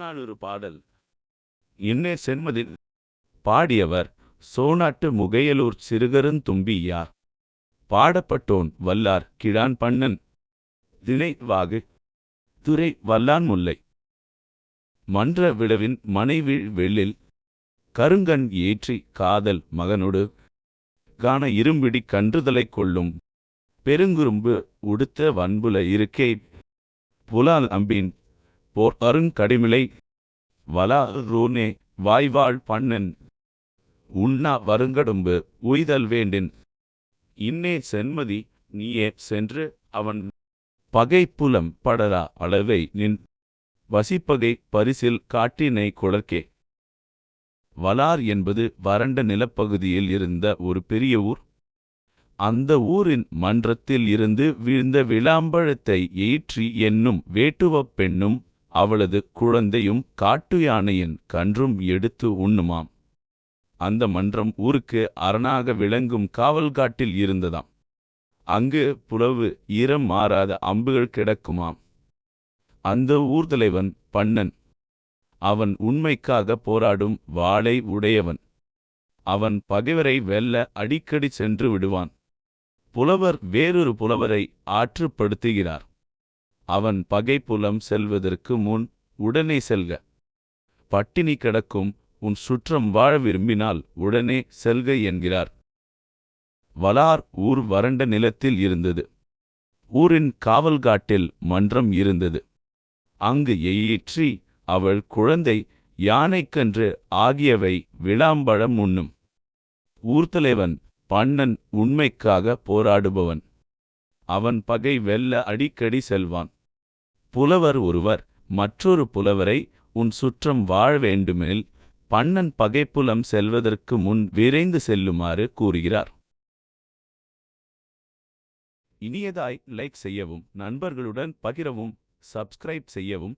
புறநானூறு பாடல். இன்னே சென்மதில் பாடியவர் சோனாட்டு முகையலூர் சிறுகருந்தும்பியார் பாடப்பட்டோன் வல்லார் கிழான் பண்ணன் திணை வாகு துறை வல்லான் முல்லை. மன்ற விடவின் மனைவி வெள்ளில் கருங்கண் ஏற்றி காதல் மகனொடு காண இரும்பிடி கன்றுதலை கொள்ளும் பெருங்குறும்பு உடுத்த வன்புல இருக்கை புலால் அம்பின் போர் அருங்கடிமிளை வலா ரூனே வாய்வாள் பண்ணன். உண்ணா வருங்கடும்பு உய்தல் வேண்டின். இன்னே சென்மதி நீயே சென்று அவன் பகைப்புலம் படரா அளவை நின். வசிப்பகை பரிசில் காட்டினை குளர்க்கே வலார் என்பது வறண்ட நிலப்பகுதியில் இருந்த ஒரு பெரிய ஊர். அந்த ஊரின் மன்றத்தில் இருந்து வீழ்ந்த விளாம்பழத்தை ஏற்றி என்னும் வேட்டுவப் பெண்ணும் அவளது குழந்தையும் காட்டு யானையின் கன்றும் எடுத்து உண்ணுமாம். அந்த மன்றம் ஊருக்கு அரணாக விளங்கும் காவல்காட்டில் இருந்ததாம். அங்கு புலவு ஈரம் மாறாத அம்புகள் கிடக்குமாம். அந்த ஊர்தலைவன் பண்ணன். அவன் உண்மைக்காக போராடும் வாளை உடையவன். அவன் பகைவரை வெல்ல அடிக்கடி சென்று விடுவான். புலவர் வேறொரு புலவரை ஆற்றுப்படுத்துகிறார். அவன் பகைப்புலம் செல்வதற்கு முன் உடனே செல்க. பட்டினி கிடக்கும் உன் சுற்றம் வாழ விரும்பினால் உடனே செல்க என்கிறார். வலார் ஊர் வறண்ட நிலத்தில் இருந்தது. ஊரின் காவல்காட்டில் மன்றம் இருந்தது. அங்கு எயிற்றி அவள் குழந்தை யானைக்கன்று ஆகியவை விளாம்பழம் உண்ணும். ஊர்த்தலைவன் பண்ணன் உண்மைக்காக போராடுபவன். அவன் பகை வெல்ல அடிக்கடி செல்வான். புலவர் ஒருவர் மற்றொரு புலவரை உன் சுற்றம் வாழ வேண்டுமெனில் பண்ணன் பகைப்புலம் செல்வதற்கு முன் விரைந்து செல்லுமாறு கூறுகிறார். இனியதாய் லைக் செய்யவும் நண்பர்களுடன் பகிரவும் சப்ஸ்கிரைப் செய்யவும்